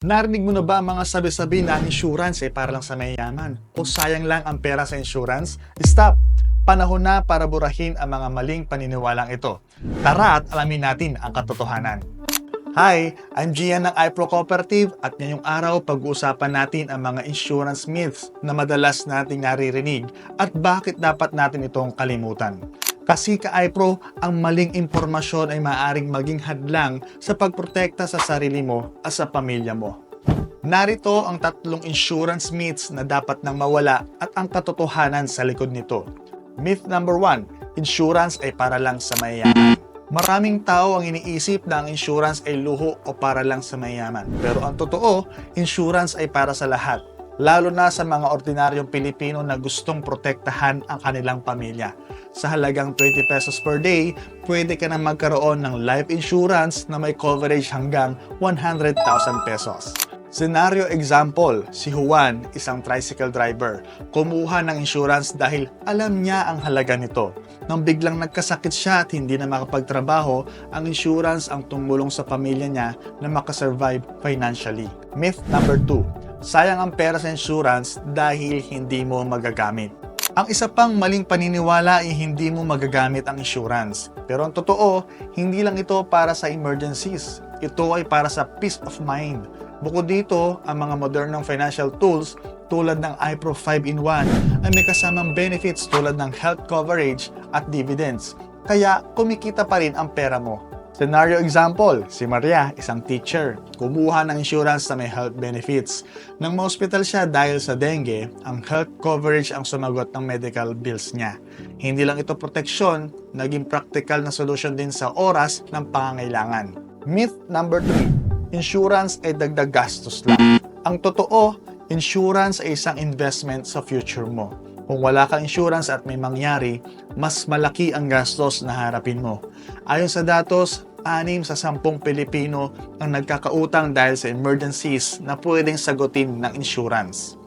Narinig mo na ba mga sabi-sabi na ang insurance ay para lang sa mayayaman? O sayang lang ang pera sa insurance? Stop! Panahon na para burahin ang mga maling paniniwalang ito. Tara at alamin natin ang katotohanan. Hi, I'm Gian ng iPro Cooperative at ngayong araw pag-uusapan natin ang mga insurance myths na madalas nating naririnig at bakit dapat natin itong kalimutan. Kasi ka iPro, ang maling impormasyon ay maaaring maging hadlang sa pagprotekta sa sarili mo at sa pamilya mo. Narito ang tatlong insurance myths na dapat nang mawala at ang katotohanan sa likod nito. Myth number 1, insurance ay para lang sa mayayaman. Maraming tao ang iniisip na ang insurance ay luho o para lang sa mayayaman. Pero ang totoo, insurance ay para sa lahat. Lalo na sa mga ordinaryong Pilipino na gustong protektahan ang kanilang pamilya. Sa halagang 20 pesos per day, pwede ka na magkaroon ng life insurance na may coverage hanggang 100,000 pesos. Scenario example, si Juan, isang tricycle driver, kumuha ng insurance dahil alam niya ang halaga nito. Nang biglang nagkasakit siya at hindi na makapagtrabaho, ang insurance ang tumulong sa pamilya niya na makasurvive financially. Myth number 2, sayang ang pera sa insurance dahil hindi mo magagamit. Ang isa pang maling paniniwala ay hindi mo magagamit ang insurance. Pero ang totoo, hindi lang ito para sa emergencies. Ito ay para sa peace of mind. Bukod dito, ang mga modernong financial tools tulad ng iPro 5-in-1 ay may kasamang benefits tulad ng health coverage at dividends. Kaya kumikita pa rin ang pera mo. Scenario example, si Maria, isang teacher, kumuha ng insurance na may health benefits. Nang ma-hospital siya dahil sa dengue, ang health coverage ang sumagot ng medical bills niya. Hindi lang ito proteksyon, naging practical na solution din sa oras ng pangangailangan. Myth number 3, insurance ay dagdag gastos lang. Ang totoo, insurance ay isang investment sa future mo. Kung wala kang insurance at may mangyari, mas malaki ang gastos na harapin mo. Ayon sa datos, anim sa sampung Pilipino ang nagkakautang dahil sa emergencies na pwedeng sagutin ng insurance.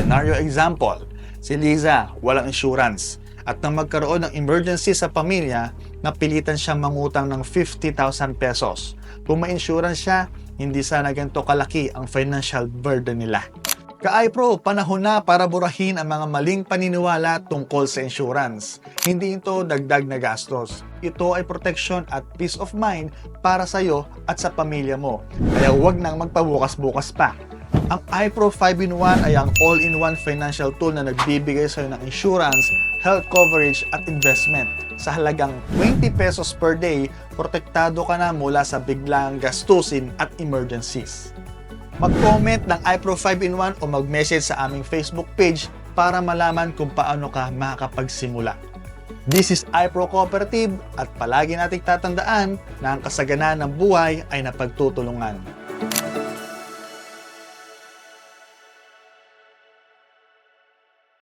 Scenario example, si Liza walang insurance at nang magkaroon ng emergency sa pamilya, napilitan siyang mangutang ng 50,000 pesos. Kung may insurance siya, hindi sana ganito kalaki ang financial burden nila. Ka-iPro, panahon na para burahin ang mga maling paniniwala tungkol sa insurance. Hindi ito dagdag na gastos. Ito ay protection at peace of mind para sa iyo at sa pamilya mo. Kaya huwag nang magpabukas-bukas pa. Ang iPro 5-in-1 ay ang all-in-one financial tool na nagbibigay sa iyo ng insurance, health coverage at investment. Sa halagang 20 pesos per day, protektado ka na mula sa biglang gastusin at emergencies. Mag-comment ng iPro 5-in-1 o mag-message sa aming Facebook page para malaman kung paano ka makakapagsimula. This is iPro Cooperative at palagi nating tatandaan na ang kasaganaan ng buhay ay napagtutulungan.